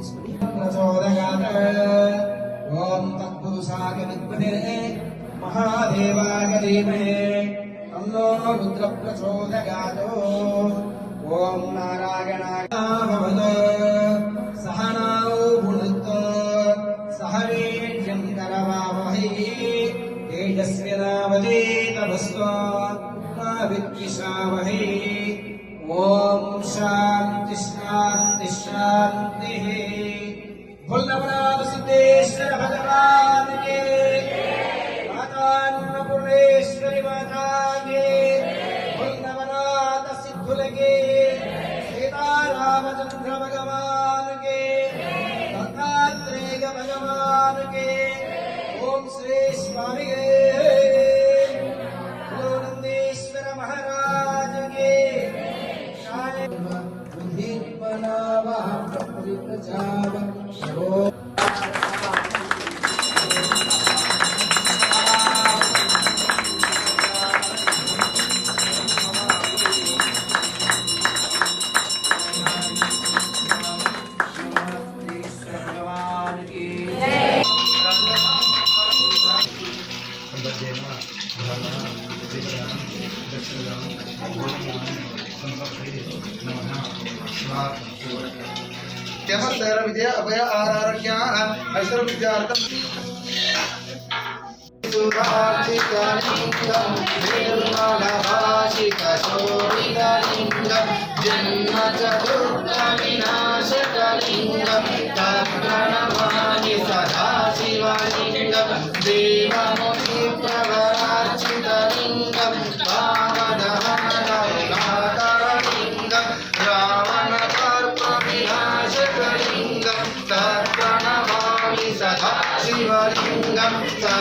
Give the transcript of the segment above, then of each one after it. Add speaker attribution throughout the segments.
Speaker 1: తీసుకుని ప్రచోదయాత్ ఓం తత్పురుషాయ విద్మహే మహాదేవాయ ధీమహే తన్నో రుద్ర ప్రచోదయాత్ ఓం నారాయణాయ భవతు సహనాౌ భునక్తు సహ వీర్యం కరవావహై తేజస్వినావధీతమస్తు మా విద్విషావహై సీతారామచంద్ర భగవాన్ కే దత్తాత్రేయ భగవాన్ కే ఓం శ్రీ స్వామి
Speaker 2: क्या sir Vijay Abhay R R क्या ऐसा विद्यार्थम सुरार्चिकलिङ्गं निर्मलभाषिकशोभितलिङ्गं जन्मचतुर्थविनाशकलिङ्गं da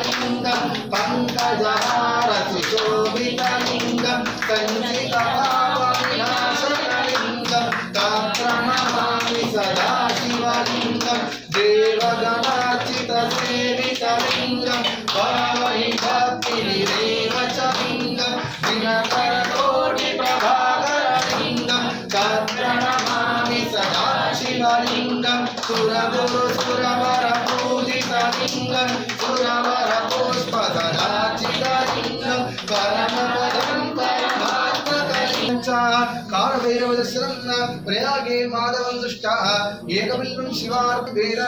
Speaker 2: లింగం పంకజహారతి శోభితలింగం సంచితపాపవినాశకలింగం సదాశివలింగం సదా శివలింగం దేవగణాచితసేవితలింగం భావహి భక్తిరిరేవ చ లింగం దినకర కోటి ప్రభాకర లింగం సదా సదాశివలింగం సురగురు కాలభైరవ దర్శనం ప్రయాగే మాధవం దృష్ట. ఏకబిల్వం శివార్పి వేద.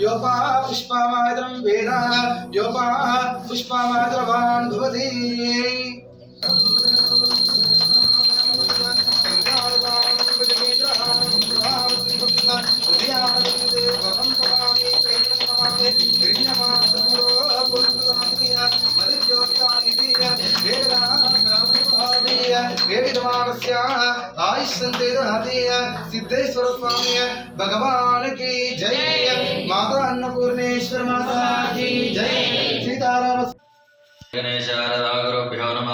Speaker 2: యోపా పుష్పమాదరం వేద. యోపా సందేద నాథీయ సిద్ధేశ్వర స్వామియ భగవానికి జయ మాతా అన్నపూర్ణేశ్వర మాతాకి జయ సీతారామ
Speaker 3: గణేశారదాగురుభ్యో నమ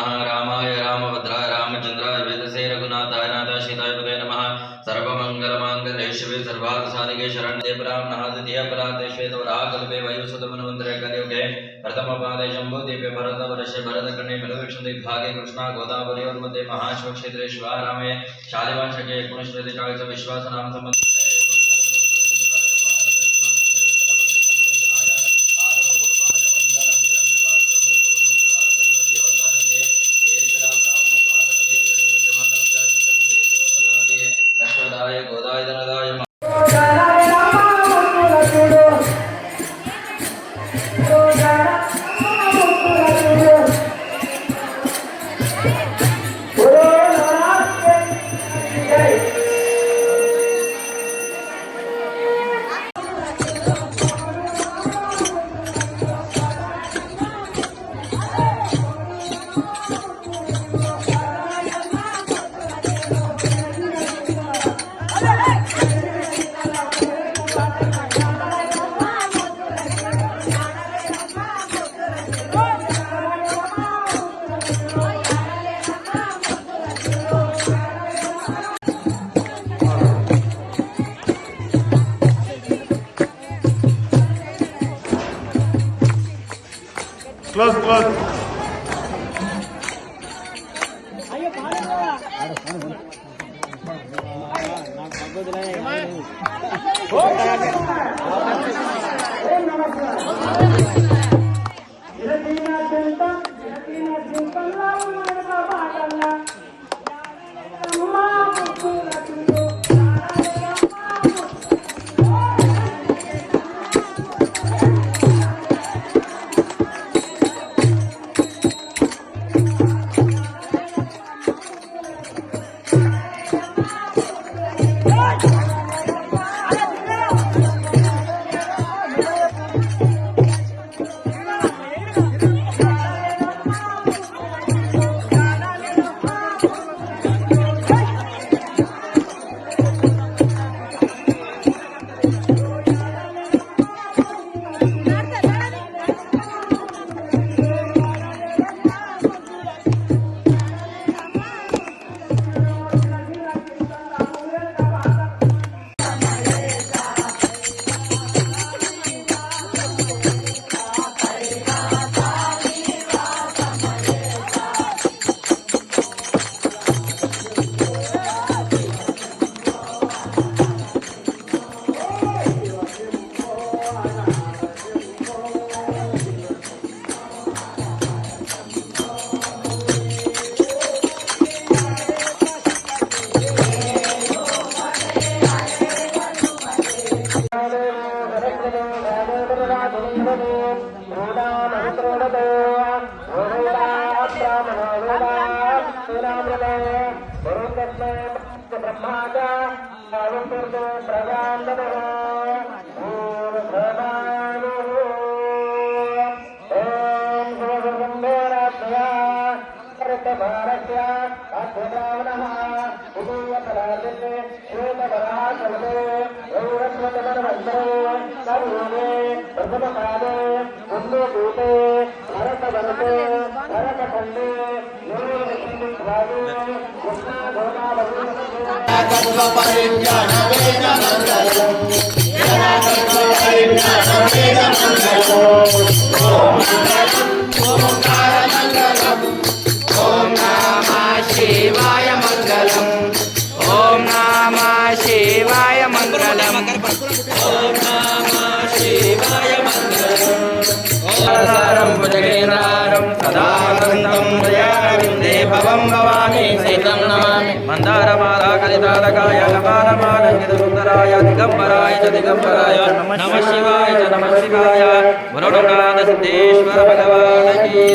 Speaker 3: शिव सर्वार्थ साधिके शरण देवराम नहाद दियापराते श्वेतवराकल्पे वयुसुतमनुवन्द्रे कलियुगे प्रथमपादे शम्भुदीपे भरतवरशे भरतकर्णे मृदुविष्णुदिग्भागे कृष्णा गोदावरी और मध्य महाशिवक्षेत्रे शिवारामे शालिवांशके एकोणश्रतिकालितविश्वासनाम सम्बन्ध Andréia. माता
Speaker 4: अवसर्गो प्रदानः
Speaker 5: ॐ प्रदानो ॐ शिवसुन्दरात्मया कृतभारत्या अद्भुतावनः। उदीयपराजिते श्वेतपराशवदे गौरस्वतपरभद्रो सर्वोमे प्रथमकाले कुन्दूते भरतभरते भरतखण्डे निर्वृष्टिभागे कृष्णाभवना శివాయ నమామి మందారమాలా సుందరాయ దిగంబరాయ చ దిగంబరాయ నమ శివాయ చ నమ శివాయ వరుణనాథ సిద్ధేశ్వర భగవాన్ కీ